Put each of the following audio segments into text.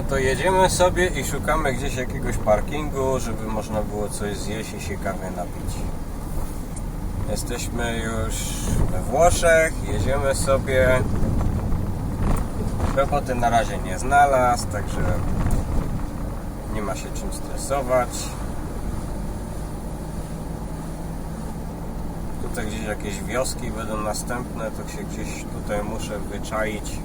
To jedziemy sobie i szukamy gdzieś jakiegoś parkingu, żeby można było coś zjeść i się kawy napić. Jesteśmy już we Włoszech, jedziemy sobie. Roboty na razie nie znalazł, także nie ma się czym stresować. Tutaj gdzieś jakieś wioski będą następne, to się gdzieś tutaj muszę wyczaić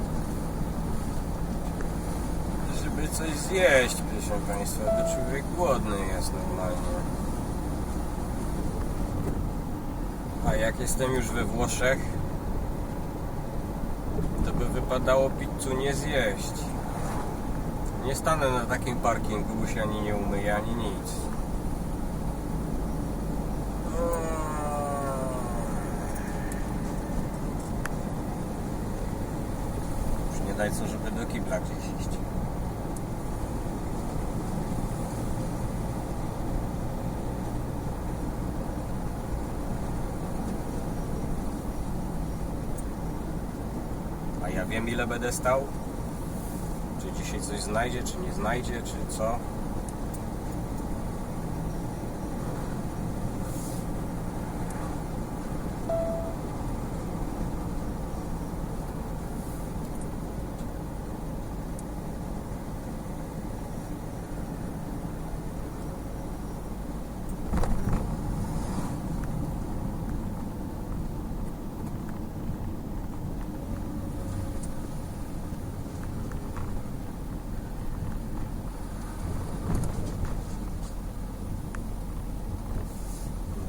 żeby coś zjeść, proszę Państwa, to człowiek głodny jest normalnie. A jak jestem już we Włoszech, to by wypadało pizzu nie zjeść. Nie stanę na takim parkingu, bo się ani nie umyję, ani nic. Już nie daj co, żeby do kibla gdzieś iść. A ja wiem ile będę stał? Czy dzisiaj coś znajdzie, czy nie znajdzie, czy co?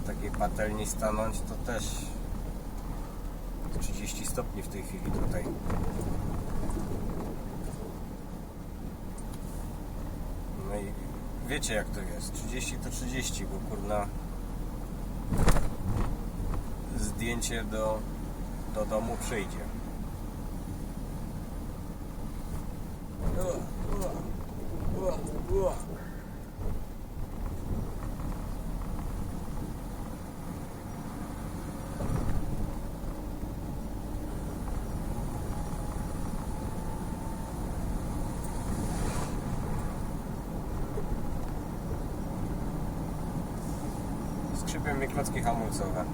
Na takiej patelni stanąć to też 30 stopni w tej chwili tutaj. No i wiecie jak to jest. 30 to 30, bo kurna zdjęcie do, do domu przyjdzie. Ua, ua, ua, ua. Skrzypią mi klocki hamulcowe.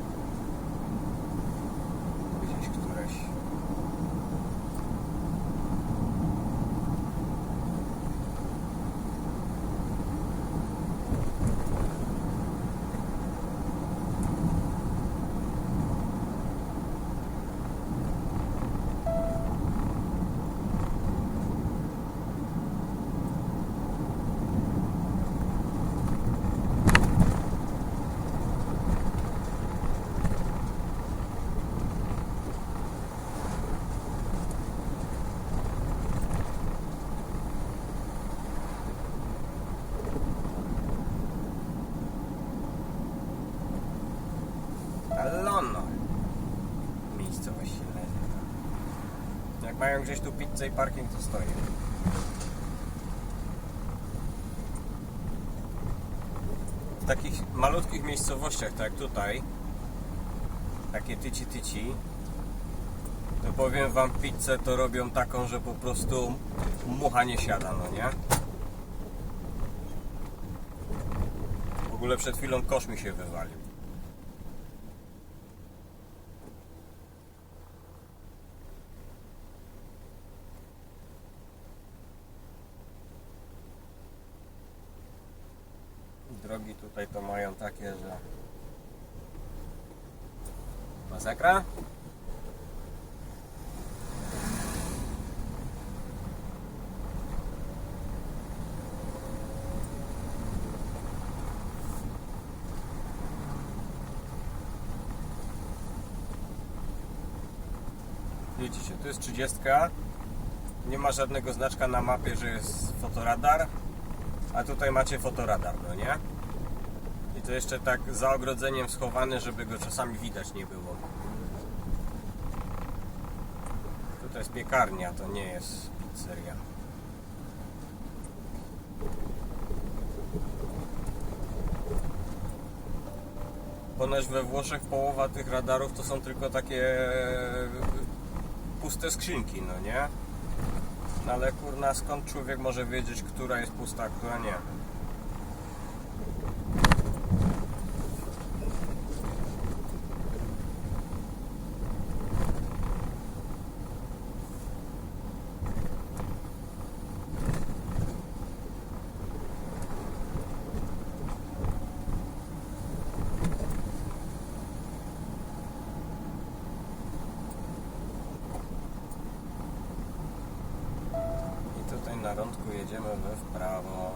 Jak mają gdzieś tu pizzę i parking, to stoi. W takich malutkich miejscowościach, tak jak tutaj, takie tyci tyci, to powiem wam, pizzę to robią taką, że po prostu mucha nie siada, no nie? W ogóle przed chwilą kosz mi się wywalił. Tutaj to mają takie, że masakra. Widzicie, tu jest 30. Nie ma żadnego znaczka na mapie, że jest fotoradar. A tutaj macie fotoradar, no nie? To jeszcze tak za ogrodzeniem schowany, żeby go czasami widać nie było. Tutaj jest piekarnia, to nie jest pizzeria. Ponoć we Włoszech połowa tych radarów to są tylko takie puste skrzynki, no nie? Ale kurna, skąd człowiek może wiedzieć, która jest pusta, a która nie? I tutaj na rądku jedziemy we w prawo.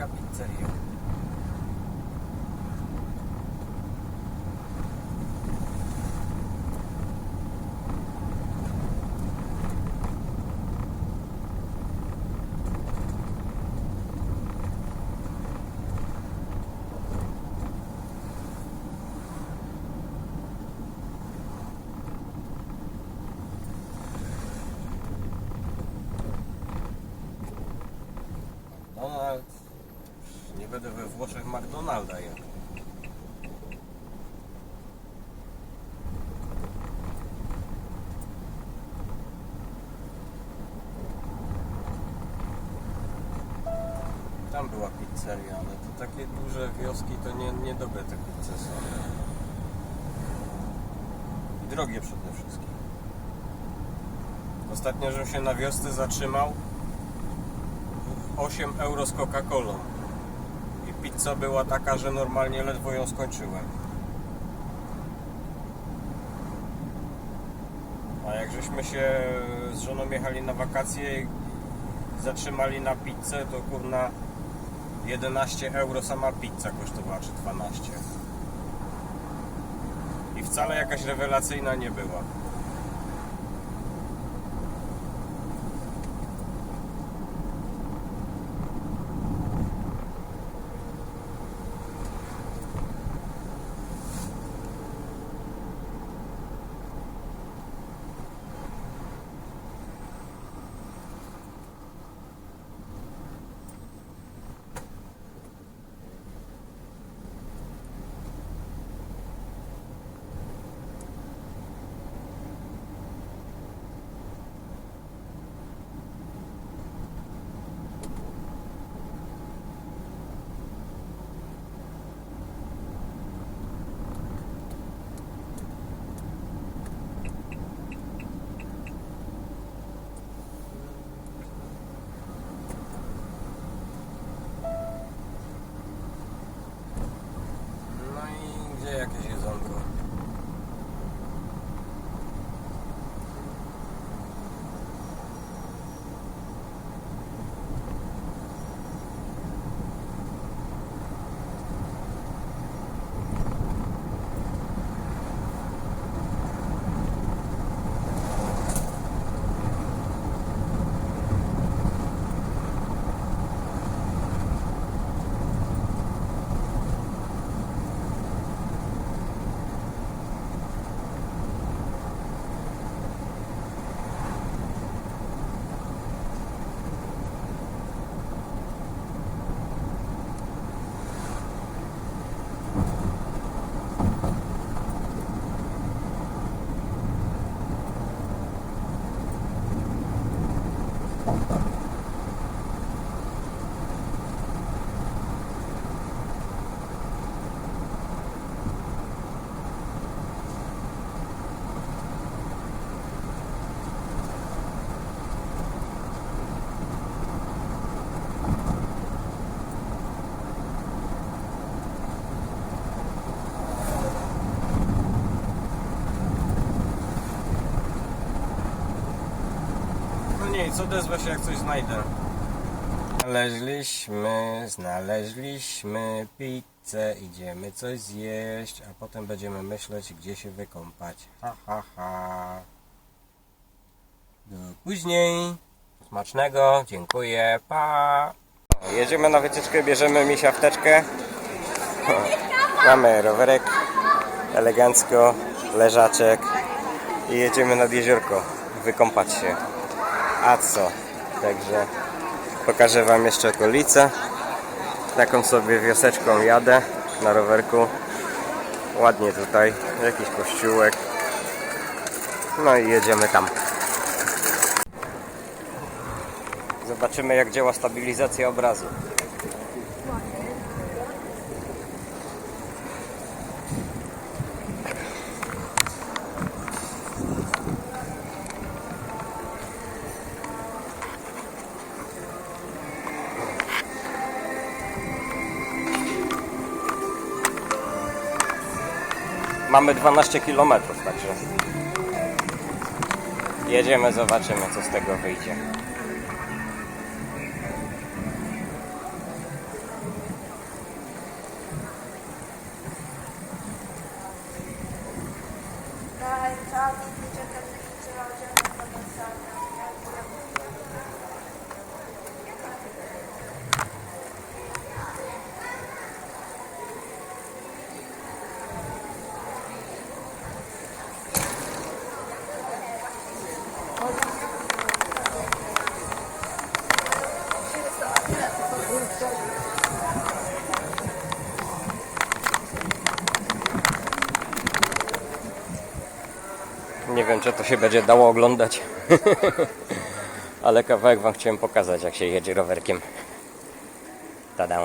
Gdzie tu jaka pizzeria? McDonald's. Nie będę we Włoszech McDonalda jadł. Tam była pizzeria, ale to takie duże wioski to nie, nie dobre te pizze są. I drogie przede wszystkim. Ostatnio, żem się na wiosce zatrzymał, 8 euro z Coca-Colą. Pizza była taka, że normalnie ledwo ją skończyłem. A jak żeśmy się z żoną jechali na wakacje i zatrzymali na pizzę, to kurna 11 euro sama pizza kosztowała, czy 12. I wcale jakaś rewelacyjna nie była. Nic, odezwę się jak coś znajdę. Znaleźliśmy, znaleźliśmy pizzę, idziemy coś zjeść, a potem będziemy myśleć, gdzie się wykąpać. Ha, ha, ha. Do później. Smacznego, dziękuję, pa. Jedziemy na wycieczkę, bierzemy misia wteczkę. Mamy rowerek, elegancko, leżaczek i jedziemy nad jeziorko wykąpać się. A co? Także pokażę Wam jeszcze okolicę. Taką sobie wioseczką jadę na rowerku. Ładnie tutaj, jakiś kościółek. No i jedziemy tam. Zobaczymy jak działa stabilizacja obrazu. Mamy 12 km, także jedziemy, zobaczymy co z tego wyjdzie. Nie wiem, czy to się będzie dało oglądać. Ale kawałek Wam chciałem pokazać, jak się jedzie rowerkiem. Tada.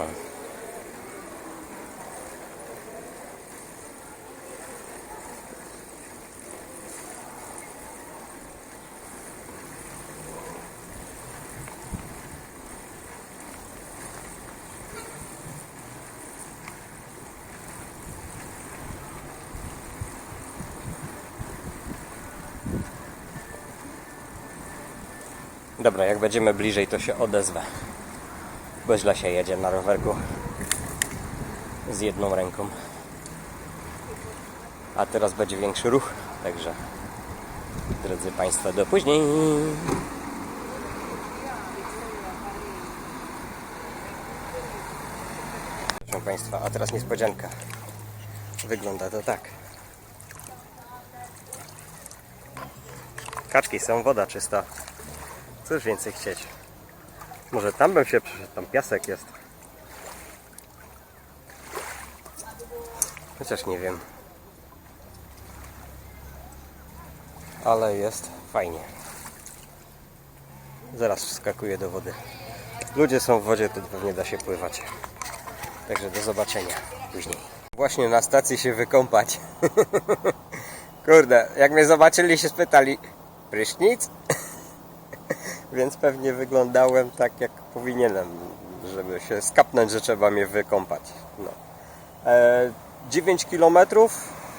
Dobra, jak będziemy bliżej, to się odezwę. Bo źle się jedzie na rowerku z jedną ręką. A teraz będzie większy ruch, także drodzy Państwo, do później. Proszę Państwa, a teraz niespodzianka. Wygląda to tak. Kaczki są, woda czysta. Cóż więcej chcieć? Może tam bym się przyszedł, tam piasek jest. Chociaż nie wiem. Ale jest fajnie. Zaraz wskakuję do wody. Ludzie są w wodzie, to pewnie da się pływać. Także do zobaczenia później. Właśnie na stacji się wykąpać. Kurde, jak mnie zobaczyli się spytali Prysznic? Więc pewnie wyglądałem tak jak powinienem, żeby się skapnąć, że trzeba mnie wykąpać. No. E, 9 km,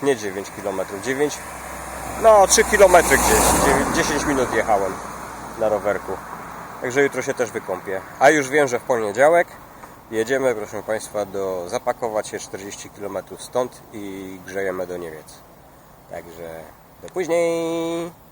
nie 9 km, 9, no 3 km gdzieś, 9, 10 minut jechałem na rowerku. Także jutro się też wykąpię. A już wiem, że w poniedziałek jedziemy, proszę Państwa, do zapakować się 40 km stąd i grzejemy do Niemiec. Także do później.